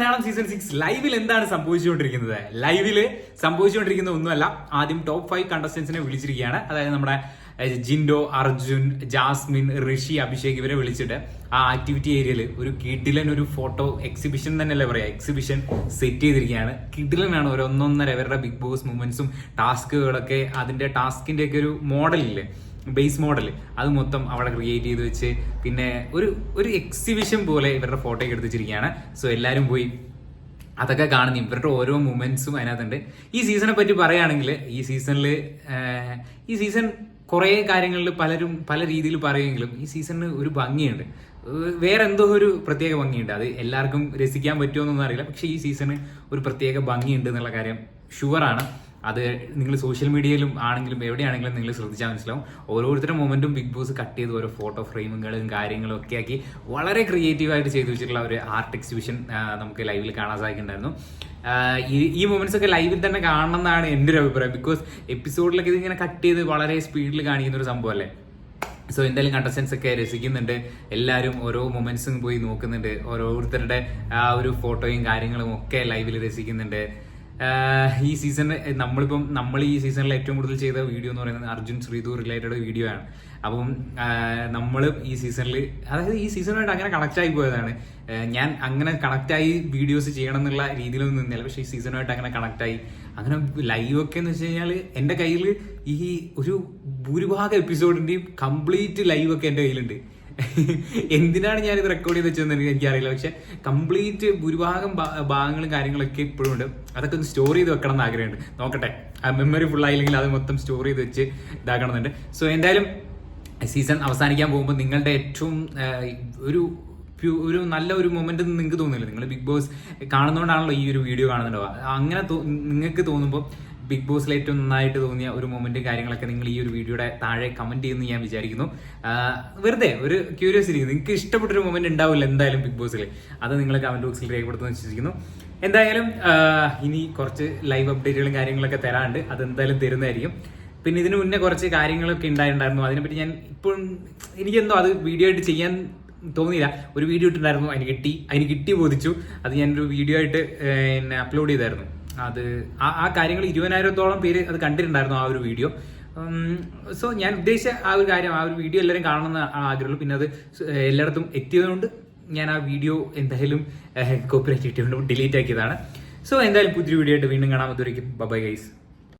Malayalam season six ലൈവിൽ എന്താണ് സംഭവിച്ചുകൊണ്ടിരിക്കുന്നത്? ലൈവിൽ സംഭവിച്ചുകൊണ്ടിരിക്കുന്ന ഒന്നുമല്ല. ആദ്യം ടോപ്പ് ഫൈവ് കണ്ടസ്റ്റൻസിനെ വിളിച്ചിരിക്കുകയാണ്. അതായത് നമ്മുടെ ജിൻഡോ അർജുൻ ജാസ്മിൻ ഋഷി അഭിഷേക് ഇവരെ വിളിച്ചിട്ട് ആ ആക്ടിവിറ്റി ഏരിയയിൽ ഒരു കിഡിലൻ ഒരു ഫോട്ടോ എക്സിബിഷൻ തന്നെയല്ലേ പറയാ? എക്സിബിഷൻ സെറ്റ് ചെയ്തിരിക്കുകയാണ്. കിഡിലനാണ് ഒരു ഒന്നൊന്നര ഇവരുടെ ബിഗ് ബോസ് മൂമെന്റ്സും ടാസ്കുകളൊക്കെ അതിന്റെ ടാസ്കിന്റെ ഒക്കെ ഒരു മോഡലില്ലേ ബേസ് മോഡൽ അത് മൊത്തം അവിടെ ക്രിയേറ്റ് ചെയ്ത് വെച്ച് പിന്നെ ഒരു ഒരു എക്സിബിഷൻ പോലെ ഇവരുടെ ഫോട്ടോ ഒക്കെ വെച്ചിരിക്കുകയാണ്. സോ എല്ലാവരും പോയി അതൊക്കെ കാണുന്നു. ഇവരുടെ ഓരോ മൂമെന്റ്സും അതിനകത്തുണ്ട്. ഈ സീസണെ പറ്റി പറയുകയാണെങ്കിൽ ഈ സീസണിൽ ഈ സീസൺ കുറേ കാര്യങ്ങളിൽ പലരും പല രീതിയിൽ പറയുമെങ്കിലും ഈ സീസണിന് ഒരു ഭംഗിയുണ്ട്. വേറെ എന്തോ ഒരു പ്രത്യേക ഭംഗിയുണ്ട്. അത് എല്ലാവർക്കും രസിക്കാൻ പറ്റുമോ എന്നൊന്നും അറിയില്ല. പക്ഷേ ഈ സീസണ് ഒരു പ്രത്യേക ഭംഗിയുണ്ട് എന്നുള്ള കാര്യം ഷുവറാണ് അത് നിങ്ങൾ സോഷ്യൽ മീഡിയയിലും ആണെങ്കിലും എവിടെയാണെങ്കിലും നിങ്ങൾ ശ്രദ്ധിച്ചാൽ മനസ്സിലാവും. ഓരോരുത്തരുടെ മൊമെന്റും ബിഗ് ബോസ് കട്ട് ചെയ്ത് ഓരോ ഫോട്ടോ ഫ്രെയിമുകളും കാര്യങ്ങളും ഒക്കെ ആക്കി വളരെ ക്രിയേറ്റീവായിട്ട് ചെയ്തു വെച്ചിട്ടുള്ള ഒരു ആർട്ട് എക്സിബിഷൻ നമുക്ക് ലൈവിൽ കാണാൻ സാധിക്കുന്നുണ്ടായിരുന്നു. ഈ മൊമെന്റ്സ് ഒക്കെ ലൈവിൽ തന്നെ കാണണം എന്നാണ് എന്റെ ഒരു അഭിപ്രായം. ബിക്കോസ് എപ്പിസോഡിലൊക്കെ ഇതിങ്ങനെ കട്ട് ചെയ്ത് വളരെ സ്പീഡിൽ കാണിക്കുന്ന ഒരു സംഭവം അല്ലേ? സോ എന്തായാലും കണ്ടസ്റ്റൻസ് ഒക്കെ രസിക്കുന്നുണ്ട്. എല്ലാവരും ഓരോ മൊമെന്റ്സും പോയി നോക്കുന്നുണ്ട്. ഓരോരുത്തരുടെ ആ ഒരു ഫോട്ടോയും കാര്യങ്ങളും ഒക്കെ ലൈവിൽ രസിക്കുന്നുണ്ട്. ഈ സീസൺ നമ്മളിപ്പം നമ്മൾ ഈ സീസണിൽ ഏറ്റവും കൂടുതൽ ചെയ്ത വീഡിയോ എന്ന് പറയുന്നത് അർജുൻ ശ്രീതു റിലേറ്റഡ് വീഡിയോ ആണ്. അപ്പം നമ്മൾ ഈ സീസണിൽ അതായത് ഈ സീസണായിട്ട് അങ്ങനെ കണക്ട് ആയി പോയതാണ്. ഞാൻ അങ്ങനെ കണക്ട് ആയി വീഡിയോസ് ചെയ്യണം എന്നുള്ള രീതിയിലൊന്നും നിന്നില്ല. പക്ഷേ ഈ സീസണുമായിട്ട് അങ്ങനെ കണക്ട് ആയി. അങ്ങനെ ലൈവ് ഒക്കെ എന്ന് വെച്ച് കഴിഞ്ഞാൽ എന്റെ കയ്യിൽ ഈ ഒരു ഭൂരിഭാഗം എപ്പിസോഡിന്റെയും കംപ്ലീറ്റ് ലൈവ് ഒക്കെ എന്റെ കയ്യിലുണ്ട്. എന്തിനാണ് ഞാനിത് റെക്കോർഡ് ചെയ്ത് വെച്ചതെന്ന് എനിക്ക് എനിക്കറിയില്ല. പക്ഷെ കംപ്ലീറ്റ് ഭൂരിഭാഗം ഭാഗങ്ങളും കാര്യങ്ങളൊക്കെ ഇപ്പോഴും ഉണ്ട്. അതൊക്കെ ഒന്ന് സ്റ്റോർ ചെയ്ത് വെക്കണം എന്ന് ആഗ്രഹമുണ്ട്. നോക്കട്ടെ. ആ മെമ്മറി ഫുൾ ആയില്ലെങ്കിൽ അത് മൊത്തം സ്റ്റോർ ചെയ്ത് വെച്ച് ഇതാക്കണമെന്നുണ്ട്. സോ എന്തായാലും സീസൺ അവസാനിക്കാൻ പോകുമ്പോൾ നിങ്ങളുടെ ഏറ്റവും ഒരു ഒരു നല്ല ഒരു മൊമെന്റ് നിങ്ങൾക്ക് തോന്നില്ല നിങ്ങൾ ബിഗ് ബോസ് കാണുന്നതുകൊണ്ടാണല്ലോ ഈ ഒരു വീഡിയോ കാണുന്നുണ്ടാവുക. അങ്ങനെ നിങ്ങൾക്ക് തോന്നുമ്പോൾ ബിഗ് ബോസിൽ ഏറ്റവും നന്നായിട്ട് തോന്നിയ ഒരു മൊമെന്റും കാര്യങ്ങളൊക്കെ നിങ്ങൾ ഈ ഒരു വീഡിയോയുടെ താഴെ കമന്റ് ചെയ്യുന്നു ഞാൻ വിചാരിക്കുന്നു. വെറുതെ ഒരു ക്യൂരിയോസിറ്റി നിങ്ങൾക്ക് ഇഷ്ടപ്പെട്ടൊരു മൊമെന്റ് ഉണ്ടാവില്ല എന്തായാലും ബിഗ് ബോസിൽ അത് നിങ്ങൾ കമന്റ് ബോക്സിൽ രേഖപ്പെടുത്തുന്ന വിശ്വസിക്കുന്നു. എന്തായാലും ഇനി കുറച്ച് ലൈവ് അപ്ഡേറ്റുകളും കാര്യങ്ങളൊക്കെ തരാറുണ്ട് അത് എന്തായാലും തരുന്നതായിരിക്കും. പിന്നെ ഇതിനു മുന്നേ കുറച്ച് കാര്യങ്ങളൊക്കെ ഉണ്ടായിട്ടുണ്ടായിരുന്നു. അതിനെപ്പറ്റി ഞാൻ ഇപ്പോഴും എനിക്കെന്തോ അത് വീഡിയോ ആയിട്ട് ചെയ്യാൻ തോന്നിയില്ല. ഒരു വീഡിയോ ഇട്ടിട്ടുണ്ടായിരുന്നു. അതിന് കിട്ടി അതിന് കിട്ടി ബോധിച്ചു. അത് ഞാനൊരു വീഡിയോ ആയിട്ട് അപ്ലോഡ് ചെയ്തായിരുന്നു. അത് ആ ആ കാര്യങ്ങൾ ഇരുപതിനായിരത്തോളം പേര് അത് കണ്ടിട്ടുണ്ടായിരുന്നു ആ ഒരു വീഡിയോ. സോ ഞാൻ ഉദ്ദേശിച്ച ആ ഒരു കാര്യം ആ ഒരു വീഡിയോ എല്ലാവരും കാണണമെന്ന് ആഗ്രഹമുള്ളൂ. പിന്നെ അത് എല്ലായിടത്തും എത്തിയതുകൊണ്ട് ഞാൻ ആ വീഡിയോ എന്തായാലും കോപ്പിറൈറ്റ് കിട്ടിയതുകൊണ്ട് ഡിലീറ്റ് ആക്കിയതാണ്. സോ എന്തായാലും പുതിയ വീഡിയോ ആയിട്ട് വീണ്ടും കാണാൻ പറ്റുമായിരിക്കും ബൈ ഗൈസ്